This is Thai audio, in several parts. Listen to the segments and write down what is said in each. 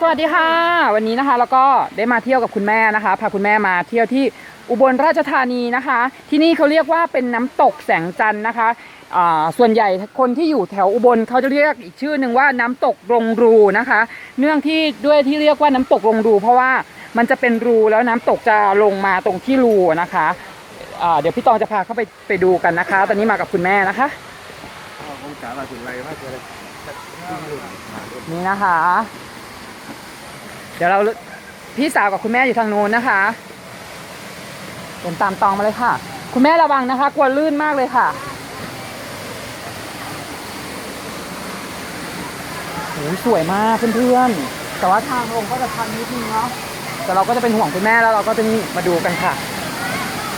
สวัสดีค่ะ วันนี้นะคะแล้วก็ได้มาเที่ยวกับคุณแม่นะคะพาคุณแม่มาเที่ยวที่อุบลราชธานีนะคะ ที่นี่เขาเรียกว่าเป็นน้ำตกแสงจันทร์นะคะอ่าส่วนใหญ่คนที่อยู่แถวอุบลเขาจะเรียกอีกชื่อหนึ่งว่าน้ำตกรงรูนะคะ เนื่องที่ด้วยที่เรียกว่าน้ำตกรงรู เพราะว่ามันจะเป็นรูแล้วน้ำตกจะลงมาตรงที่รูนะคะอ่าเดี๋ยวพี่ตองจะพาเข้าไปไปดูกันนะคะ ตอนนี้มากับคุณแม่นะคะคงจ๋ามาถึงไรมากเลยนี่นะคะ เดี๋ยวเราพี่สาวกับคุณแม่อยู่ทางโน้นนะคะเดินตามตองมาเลยค่ะ คุณแม่ระวังนะคะ กลัวลื่นมากเลยค่ะโอ้สวยมากเพื่อนๆ แต่ว่าทางลงก็จะชันนิดนึงเนาะ แต่เราก็จะเป็นห่วงคุณแม่แล้วเราก็จะนี่มาดูกันค่ะ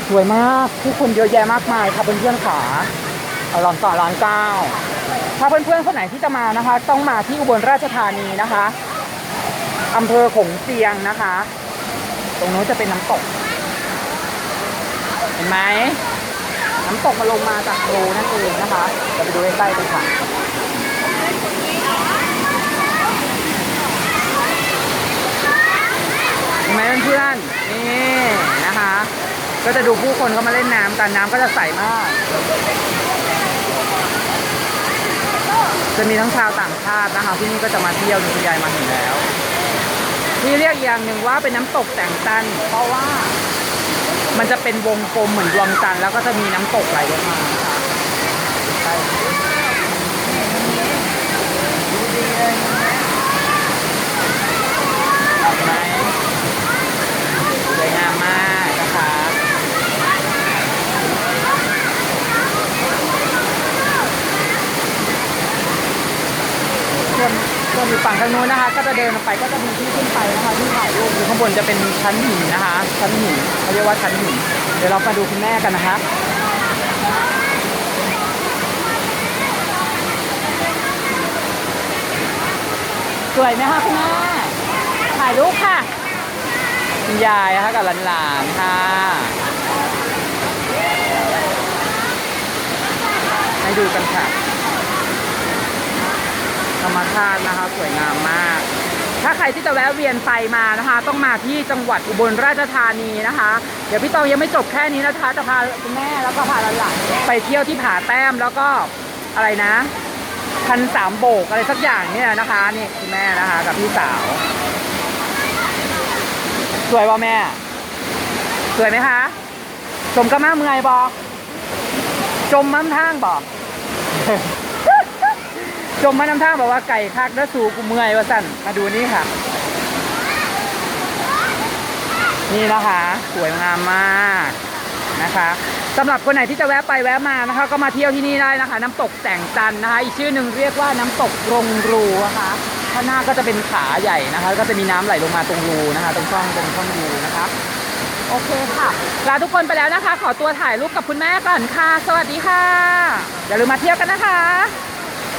สวยมากผู้คนเยอะแยะมากมายค่ะเพื่อนๆขาเอาลองต่อร้านเก้า ถ้าเพื่อนๆคนไหนที่จะมานะคะ ต้องมาที่อุบลราชธานีนะคะ อำเภอขงเจียงนะคะ ตรงโน้นจะเป็นน้ำตก เห็นไหมน้ำตกมาลงมาจากรูนั่นเองนะคะเราไปดูใกล้ๆกันค่ะเห็นไหมเพื่อนๆนี่นะคะ ก็จะดูผู้คนเขามาเล่นน้ำกันน้ำก็จะใสมากจะมีทั้งชาวต่างชาตินะคะ ที่นี่ก็จะมาเที่ยวคุณยายมาเห็นแล้ว ที่เรียกอย่างหนึ่งว่าเป็นน้ำตกแต่งตัน เพราะว่ามันจะเป็นวงกลมเหมือนดวงจันทร์แล้วก็จะมีน้ำตกไหลลงมาค่ะใช่เห็นไหมสวยงามมากนะคะ ส่วนส่วน อยู่ฝั่งทางนู้นนะคะ ก็จะเดินไปก็จะมีที่ขึ้นไปนะคะที่ถ่ายรูปอยู่ข้างบนจะเป็นชั้นหินนะคะ ชั้นหินเขาเรียกว่าชั้นหินเดี๋ยวเรามาดูคุณแม่กันนะคะสวยไหมคะคุณแม่ถ่ายรูปค่ะคุณยายนะคะกับหลานๆค่ะให้ดูกันค่ะ ธรรมชาตินะคะสวยงามมาก ถ้าใครที่จะแวะเวียนไปมานะคะ ต้องมาที่จังหวัดอุบลราชธานีนะคะ เดี๋ยวพี่ตองยังไม่จบแค่นี้นะคะจะพาคุณแม่แล้วก็พาหลานๆไปเที่ยวที่ผาแต้มแล้วก็อะไรนะพันสามโบกอะไรสักอย่างเนี่ยนะคะนี่คุณแม่นะคะกับพี่สาว สวยป่ะแม่ สวยไหมคะจมกระมาเมื่อยบอจมม้ำทางบอ จมมาน้ำท่าบอกว่าไก่คักแล้วสูกูเมื่อยว่าสั่นมาดูนี่ค่ะ นี่นะคะสวยงามมากนะคะสำหรับคนไหนที่จะแวะไปแวะมานะคะ ก็มาเที่ยวที่นี่ได้นะคะ น้ำตกแสงจันนะคะ อีกชื่อหนึ่งเรียกว่าน้ำตกรงรูนะคะข้างหน้าก็จะเป็นขาใหญ่นะคะ ก็จะมีน้ำไหลลงมาตรงรูนะคะ ตรงช่องตรงช่องรูนะคะโอเคค่ะลาทุกคนไปแล้วนะคะ ขอตัวถ่ายรูปกับคุณแม่ก่อนค่ะ สวัสดีค่ะ อย่าลืมมาเที่ยวกันนะคะ